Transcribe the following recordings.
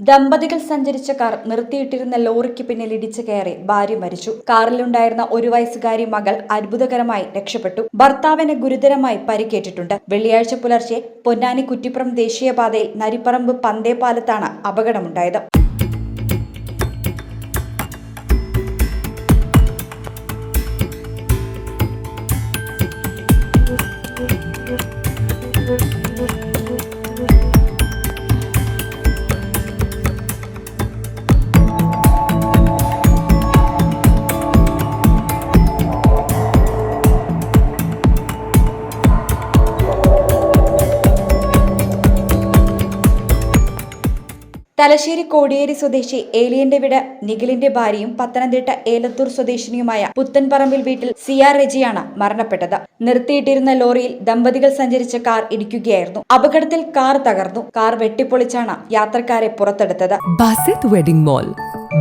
ദമ്പതികൾ സഞ്ചരിച്ച കാർ നിർത്തിയിട്ടിരുന്ന ലോറിക്ക് പിന്നിൽ ഇടിച്ചു കയറി ഭാര്യ മരിച്ചു. കാറിലുണ്ടായിരുന്ന ഒരു വയസ്സുകാരി മകൾ അത്ഭുതകരമായി രക്ഷപ്പെട്ടു. ഭർത്താവിന് ഗുരുതരമായി പരിക്കേറ്റിട്ടുണ്ട്. വെള്ളിയാഴ്ച പുലർച്ചെ പൊന്നാനി കുറ്റിപ്പുറം ദേശീയപാതയിൽ നരിപ്പറമ്പ് പന്തേപാലത്താണ് അപകടമുണ്ടായത്. തലശ്ശേരി കോടിയേരി സ്വദേശി ഏലിയന്റെ വിട നിഖിലിന്റെ ഭാര്യയും പത്തനംതിട്ട ഏലത്തൂർ സ്വദേശിനിയുമായ പുത്തൻപറമ്പിൽ വീട്ടിൽ സിയ റെജിയാണ് മരണപ്പെട്ടത്. നിർത്തിയിട്ടിരുന്ന ലോറിയിൽ ദമ്പതികൾ സഞ്ചരിച്ച കാർ ഇടിക്കുകയായിരുന്നു. അപകടത്തിൽ കാർ തകർന്നു. കാർ വെട്ടിപ്പൊളിച്ചാണ് യാത്രക്കാരെ പുറത്തെടുത്തത്. Basith wedding mall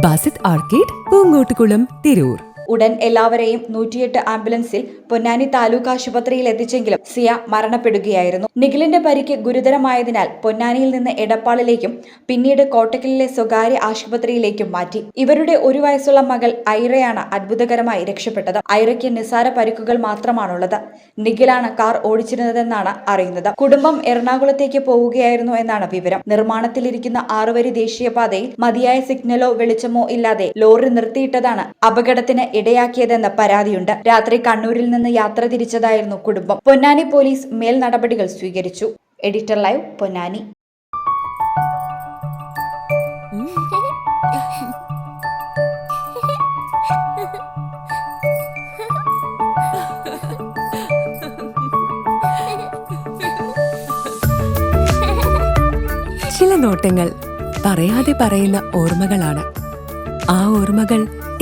Basith arcade Poongottukulam Tirur. ഉടൻ എല്ലാവരെയും നൂറ്റിയെട്ട് ആംബുലൻസിൽ പൊന്നാനി താലൂക്ക് ആശുപത്രിയിൽ എത്തിച്ചെങ്കിലും സിയ മരണപ്പെടുകയായിരുന്നു. നിഖിലിന്റെ പരിക്ക് ഗുരുതരമായതിനാൽ പൊന്നാനിയിൽ നിന്ന് എടപ്പാളിലേക്കും പിന്നീട് കോട്ടക്കലിലെ സ്വകാര്യ ആശുപത്രിയിലേക്കും മാറ്റി. ഇവരുടെ ഒരു വയസ്സുള്ള മകൾ ഐറയാണ് അത്ഭുതകരമായി രക്ഷപ്പെട്ടത്. ഐറയ്ക്ക് നിസാര പരിക്കുകൾ മാത്രമാണുള്ളത്. നിഖിലാണ് കാർ ഓടിച്ചിരുന്നതെന്നാണ് അറിയുന്നത്. കുടുംബം എറണാകുളത്തേക്ക് പോവുകയായിരുന്നു എന്നാണ് വിവരം. നിർമ്മാണത്തിലിരിക്കുന്ന ആറുവരി ദേശീയപാതയിൽ മതിയായ സിഗ്നലോ വെളിച്ചമോ ഇല്ലാതെ ലോറി നിർത്തിയിട്ടതാണ് അപകടത്തിന് ഇടയാക്കിയതെന്ന് പരാതിയുണ്ട്. രാത്രി കണ്ണൂരിൽ നിന്ന് യാത്ര തിരിച്ചതായിരുന്നു കുടുംബം. പൊന്നാനി പോലീസ് മേൽ നടപടികൾ സ്വീകരിച്ചു. Editor live Ponnani. ചില നോട്ടങ്ങൾ പറയാതെ പറയുന്ന ഓർമ്മകളാണ്. ആ ഓർമ്മകൾ